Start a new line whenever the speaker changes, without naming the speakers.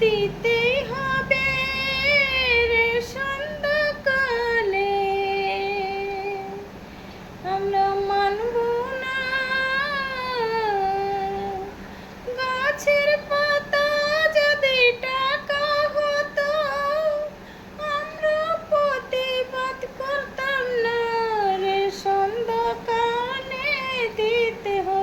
দিতে হবে রে সন্ধ্যাকালে। আমরা মানব গাছের পাতা যদি টাকা হতো, আমরা প্রতিবাদ করতাম না রে সন্ধ্যাকালে দিতে হবে